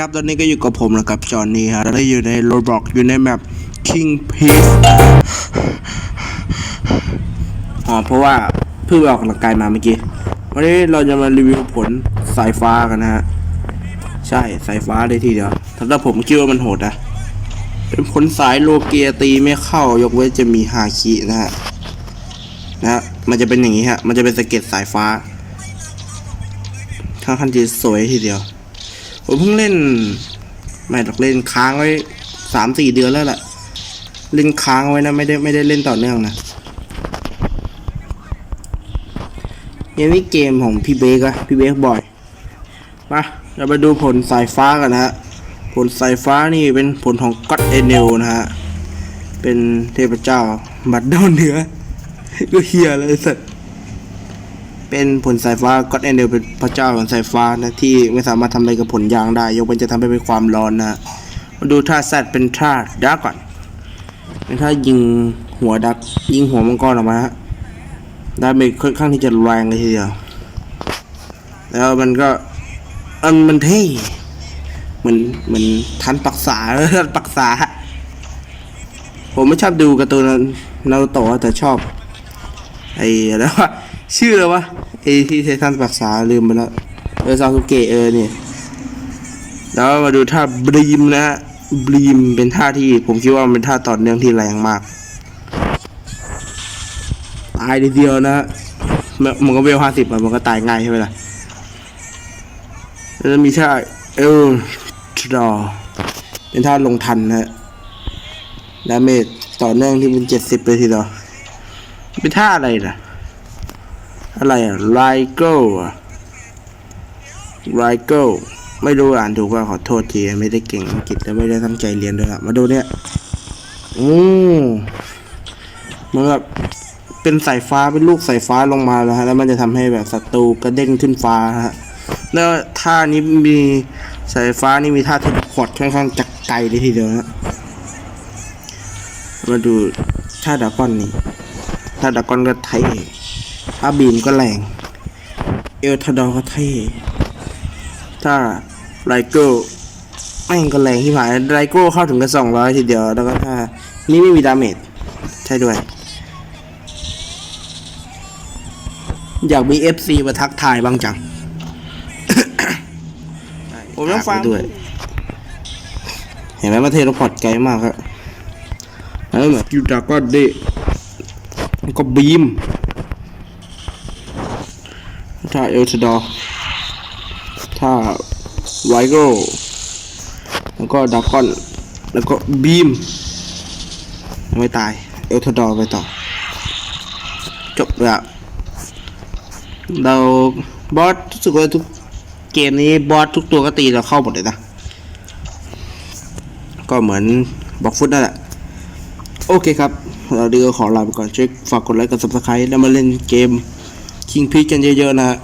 ครับตอนนี้ก็อยู่กับผมนะครับจอห์นนี่ฮะเราได้อยู่ในโรบล็อกอยู่ในแมป King Peace อ๋อเพราะว่าเพิ่งไปออกกำลังกายมาเมื่อกี้ วันนี้เราจะมารีวิวผลสายฟ้ากันนะฮะ ใช่สายฟ้าเลยทีเดียวสำหรับผมคิดว่ามันโหดนะเป็นผลสายโลเกียตีไม่เข้ายกเว้นจะมีฮาคินะฮะนะฮะมันจะเป็นอย่างนี้ฮะ มันจะเป็นสะเก็ดสายฟ้าค่อนข้างจะสวยทีเดียว ผมเพิ่งเล่น ไม่หรอกเล่นค้างไว้สามสี่เดือนแล้วแหละเล่นค้างไว้นะไม่ได้ไม่ได้เล่นต่อเนื่องนะเกมนี้เกมของพี่เบกอะพี่เบกบ่อยมาเราไปดูผลสายฟ้ากันนะฮะผลสายฟ้านี่เป็นผลของก็ d เอเนลนะฮะเป็นเทพเจ้าบัดเดาเหนือก็เฮียเลยสัตว์ เป็นผลสายฟ้าก็ d แอนเดลเป็นพระเจ้าของสายฟ้านะที่ไม่สามารถทำอะไรกับผลยางได้ ยกเว้นจะทำให้เป็นความร้อนนะมาดูท่าแซดเป็นท่าดักก่อน เป็นท่ายิงหัวดักยิงหัวมังกรออกมาฮะได้ไปค่อนข้างที่จะแรงเลยทีเดียวแล้วมันก็อันมันเท่เหมือนเหมือนทันปักษาทันปักษา ผมไม่ชอบดูการ์ตูนนารูโตะแต่ชอบไอ้อะไรว ชื่ออะไรวะไอที่เททันปรักษาลืมไปแล้วเออซาสุเกะเออเนี่ยแล้วมาดูท่าบลีมนะฮะบลีมเป็นท่าที่ผมคิดว่ามันเป็นท่าต่อเนื่องที่แรงมากตายทีเดียวนะมันก็เวลห้าสิบมันก็ตายง่ายใช่ไหมล่ะแล้วมีท่าเอลทรอเป็นท่าลงทันนะฮะดาเมจต่อเนื่องที่เป็นเจ็ดสิบเลยทีเดียวเป็นท่าอะไรนะ อะไรอะไรโก้ไรโก้ไม่รู้อ่านถูกว่าขอโทษทีไม่ได้เก่งอังกฤษและไม่ได้ตั้งใจเรียนด้วยละมาดูเนี่ยอืมมันแบบเป็นสายฟ้าเป็นลูกสายฟ้าลงมาแล้วฮะแล้วมันจะทำให้แบบศัตรูกระเด้งขึ้นฟ้าฮะแล้วท่านี้มีสายฟ้านี่มีท่าเทเลพอร์ตค่อนข้างจักไกลเลยทีเดียวนะมาดูท่าดราก้อนนี่ถ้าดรากอนก็เท่ ถ้าบีมก็แรง เอลทาดอร์ก็เท่ถ้าไรโก้แม่งก็แรงที่หมายไรโก้เข้าถึงกันสองร้อยทีเดียวแล้วก็ถ้านี่ไม่มีดาเมจใช่ด้วย อยากมี FC มาทักทายบ้างจัง ผมต้องฟังด้วย เห็นไหมมาเทเลพอร์ตไกลมากครับแล้วเหมือนยูดากอนดิแล้วก็บีม ถ้าเอลทดอร์ถ้าไวโกแล้วก็ดากอน แล้วก็บีม ไม่ตาย เอลทดอร์ไปต่อ จบแล้วเราบอสรู้สึกว่าทุกเกมนี้บอสทุกตัวก็ตีเราเข้าหมดเลยนะ ก็เหมือนบอกฟุตนั่นแหละ โอเคครับ เราเดีก็ขอลาไปก่อนช่วยฝากกดไลค์กด subscribe แล้วมาเล่นเกม King p e a กันเยอะๆนะฮะ